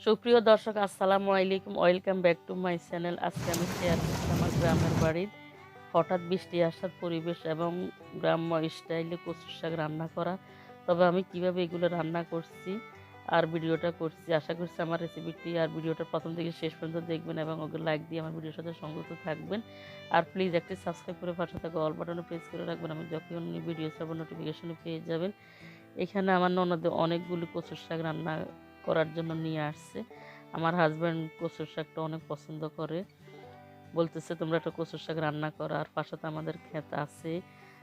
সুপ্রিয় দর্শক, আসসালামু আলাইকুম। Welcome back to my channel আজকে আমি শেয়ার করছি আমার গ্রামের বাড়ির। হঠাৎ বৃষ্টি আসার পরিবেশ এবং গ্রাম্য স্টাইলে কচুর শাক রান্না করা। তবে আমি কীভাবে এগুলো রান্না করছি আর ভিডিওটা করছি, আশা করছি আমার রেসিপিটি আর ভিডিওটা প্রথম থেকে শেষ পর্যন্ত দেখবেন এবং ওকে লাইক দিয়ে আমার ভিডিওর সাথে সংযুক্ত থাকবেন। আর প্লিজ একটি সাবস্ক্রাইব করে পাশে থাকা অল বাটনে প্রেস করে রাখবেন। আমি যখন ভিডিও ছাড়বো নোটিফিকেশনে পেয়ে যাবেন। এখানে আমার ননদে অনেকগুলি কচুর শাক রান্না করার জন্য নিয়ে আসছে। আমার হাজব্যান্ড কচুর শাকটা অনেক পছন্দ করে। বলতেছে, তোমরা একটা কচুর শাক রান্না করো, আর পাশে তো আমাদের ক্ষেত আছে।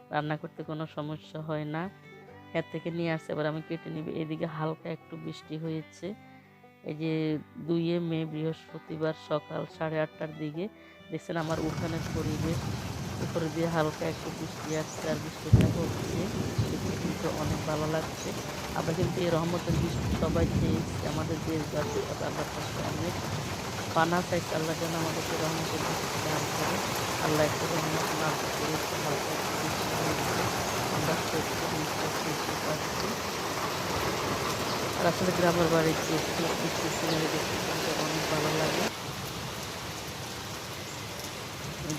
রান্না করতে কোনো সমস্যা হয় না। ক্ষেত থেকে নিয়ে আসছে। এবার আমি কেটে নিবি। এদিকে হালকা একটু বৃষ্টি হয়েছে। এই যে দুইয়ে মে, বৃহস্পতিবার সকাল সাড়ে আটটার দিকে। দেখছেন আমার উঠানের পরিবেশ। উপরে দিয়ে হালকা একটু বৃষ্টি আসছে, আর বৃষ্টিটা হচ্ছে। কিন্তু অনেক ভালো লাগছে। আমরা কিন্তু এই রহমতের বৃষ্টি সবাই চেয়েছি আমাদের দেশ গাছে আল্লাহর কাছে অনেক পানা চাইছে। আল্লাহ যেন আমাদেরকে রহমতের দান করে। আল্লাহ একটা রহমত না একটু পারছি আর আসলে গ্রামের বাড়ির যে বৃষ্টি সিনারি দেখতে অনেক ভালো লাগে।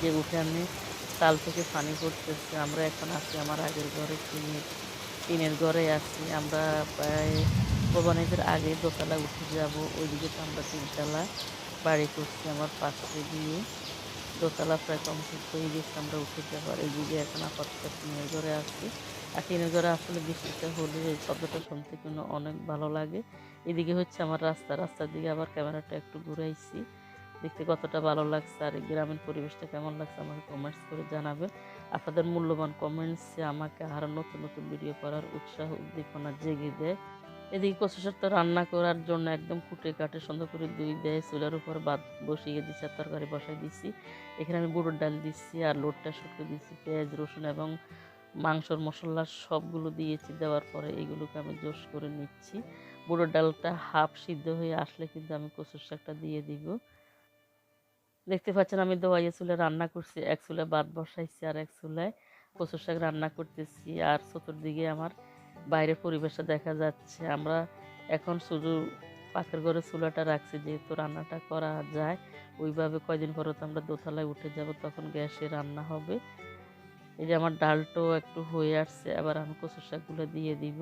যে উঠানে তাল থেকে পানি পড়তেছে, আমরা এখন আছি আমার আগের ঘরে টিনের টিনের ঘরে আছি। আমরা প্রায় কোরবানিদের আগে দোতলা উঠে যাব, ওইদিকে তো আমরা তিনতলা বাড়ি করছি আমার পাশে গিয়ে দোতলা প্রায় কমপ্লিট হয়ে গেছে, আমরা উঠে যাব। আর এইদিকে এখন আপাতত টিনের ঘরে আছি। আর টিনের ঘরে আসলে বৃষ্টিটা হলে এই শব্দটা শুনতে কিন্তু অনেক ভালো লাগে। এদিকে হচ্ছে আমার রাস্তা, রাস্তার দিকে আবার ক্যামেরাটা একটু ঘুরাইছি। দেখতে কতটা ভালো লাগছে আর এই গ্রামীণ পরিবেশটা কেমন লাগছে আমাকে কমেন্টস করে জানাবেন। আপনাদের মূল্যবান কমেন্টসে আমাকে আরও নতুন নতুন ভিডিও করার উৎসাহ, উদ্দীপনা জেগে দেয়। এদিকে কচু তো রান্না করার জন্য একদম কুটে কাটে সুন্দর করে দুই দেয়, চুলার উপর বাদ বসিয়ে দিচ্ছি আর তরকারি বসাই দিচ্ছি। এখানে আমি বুড়োর ডাল দিচ্ছি আর লোটটা শুকিয়ে দিচ্ছি, পেঁয়াজ, রসুন এবং মাংসর মশলা সবগুলো দিয়েছি, দেওয়ার পরে এগুলোকে আমি জোশ করে নিচ্ছি। বুড়োর ডালটা হাফ সিদ্ধ হয়ে আসলে কিন্তু আমি কচুর শাকটা দিয়ে দিব। দেখতে পাচ্ছেন আমি দোয়াইয়ে চুলে রান্না করছি, এক চুলে ভাত বসাইছি আর এক চুলায় কচুর শাক রান্না করতেছি। আর চতুর্দিকে আমার বাইরের পরিবেশটা দেখা যাচ্ছে। আমরা এখন শুধু পাখের ঘরে চুলাটা রাখছি, যেহেতু রান্নাটা করা যায়, ওইভাবে কয়দিন পরে তো আমরা দোতলায় উঠে যাব, তখন গ্যাসে রান্না হবে। এই যে আমার ডালটাও একটু হয়ে আসছে আবার আমি কচুর শাকগুলো দিয়ে দিব।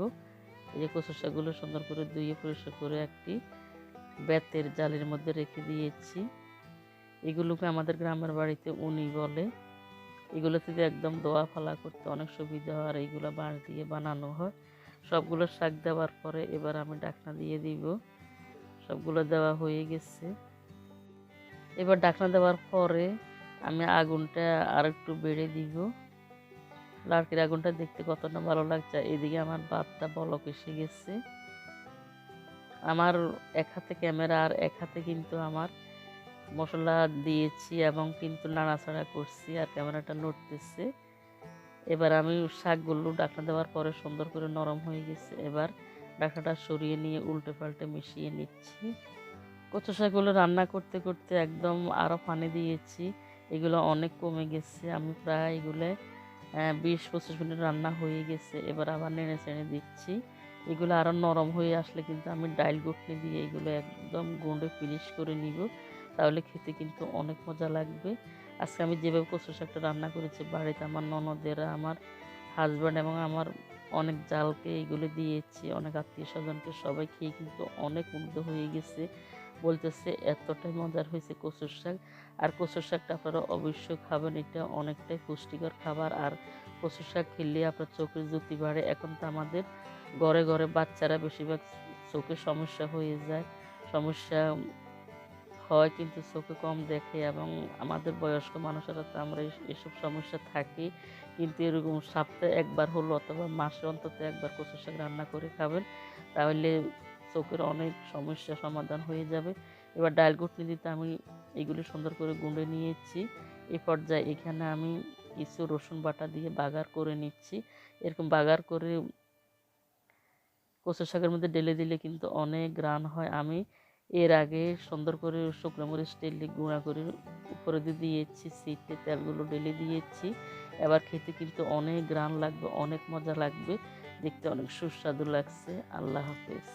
এই যে কচুর শাকগুলো সুন্দর করে ধুয়ে পরিষ্কার করে একটি বেতের জালের মধ্যে রেখে দিয়েছি। এগুলোকে আমাদের গ্রামের বাড়িতে উনি বলে। এগুলোতে দিয়ে একদম দোয়া ফালা করতে অনেক সুবিধা হয়, আর এইগুলো বাঁশ দিয়ে বানানো হয়। সবগুলো শাক দেওয়ার পরে এবার আমি ডাকনা দিয়ে দিব। সবগুলো দেওয়া হয়ে গেছে। এবার ডাকনা দেওয়ার পরে আমি আগুনটা আর একটু বেড়ে দিব। লাড়কির আগুনটা দেখতে কতটা ভালো লাগছে। এদিকে আমার ভাতটা বলক এসে গেছে। আমার এক হাতে ক্যামেরা আর এক হাতে কিন্তু আমার মশলা দিয়েছি এবং কিন্তু নাড়াচাড়া করছি আর ক্যামেরাটা নড়তেছে। এবার আমি শাকগুলো ডাকনা দেওয়ার পরে সুন্দর করে নরম হয়ে গেছে। এবার ডাকনাটা সরিয়ে নিয়ে উল্টে পাল্টে মিশিয়ে নিচ্ছি। কচু শাকগুলো রান্না করতে করতে একদম আরও পানি দিয়েছি। এগুলো অনেক কমে গেছে। আমি প্রায় এগুলো বিশ পঁচিশ মিনিট রান্না হয়ে গেছে। এবার আবার নেড়ে চেড়ে দিচ্ছি। এগুলো আরও নরম হয়ে আসলে কিন্তু আমি ডাইল গুটনি দিয়ে এগুলো একদম গুঁড়ে ফিনিশ করে নিব। তাহলে খেতে কিন্তু অনেক মজা লাগবে। আজকে আমি যেভাবে কচু শাকটা রান্না করেছি, বাড়িতে আমার ননদেরা, আমার হাজব্যান্ড এবং আমার অনেক জালকে এইগুলো দিয়েছি, অনেক আত্মীয় স্বজনকে সবাই খেয়ে কিন্তু অনেক মুগ্ধ হয়ে গেছে। বলতেছে, এতটাই মজার হয়েছে কচুর শাক। আর কচুর শাকটা আপনারা অবশ্যই খাবেন, এটা অনেকটাই পুষ্টিকর খাবার। আর কচুর শাক খেলে আপনার চোখের জ্যোতি বাড়ে। এখন তো আমাদের ঘরে ঘরে বাচ্চারা বেশিরভাগ চোখের সমস্যা হয়ে যায়। সমস্যা হয়, কিন্তু চোখে কম দেখে এবং আমাদের বয়স্ক মানুষেরা তো আমরা এসব সমস্যা থাকি। কিন্তু এরকম সপ্তাহে একবার হলো অথবা মাসে অন্তত একবার কচু শাক রান্না করে খাবেন, তাহলে চোখের অনেক সমস্যা সমাধান হয়ে যাবে। এবার ডাল ঘুটনি দিতে আমি এগুলি সুন্দর করে গুঁড়ে নিয়েছি। এই পর্যায়ে এখানে আমি কিছু রসুন বাটা দিয়ে বাগার করে নিচ্ছি। এরকম বাগার করে কচু শাকের মধ্যে ঢেলে দিলে কিন্তু অনেক গ্রান হয়। আমি এর আগে সুন্দর করে শুকনো মরিচ তেল গুঁড়া করে উপরে দিয়ে দিয়েছি, সিটে তেলগুলো ডেলে দিয়েছি। এবার খেতে কিন্তু অনেক গ্রান লাগবে, অনেক মজা লাগবে। দেখতে অনেক সুস্বাদু লাগছে। আল্লাহ হাফেজ।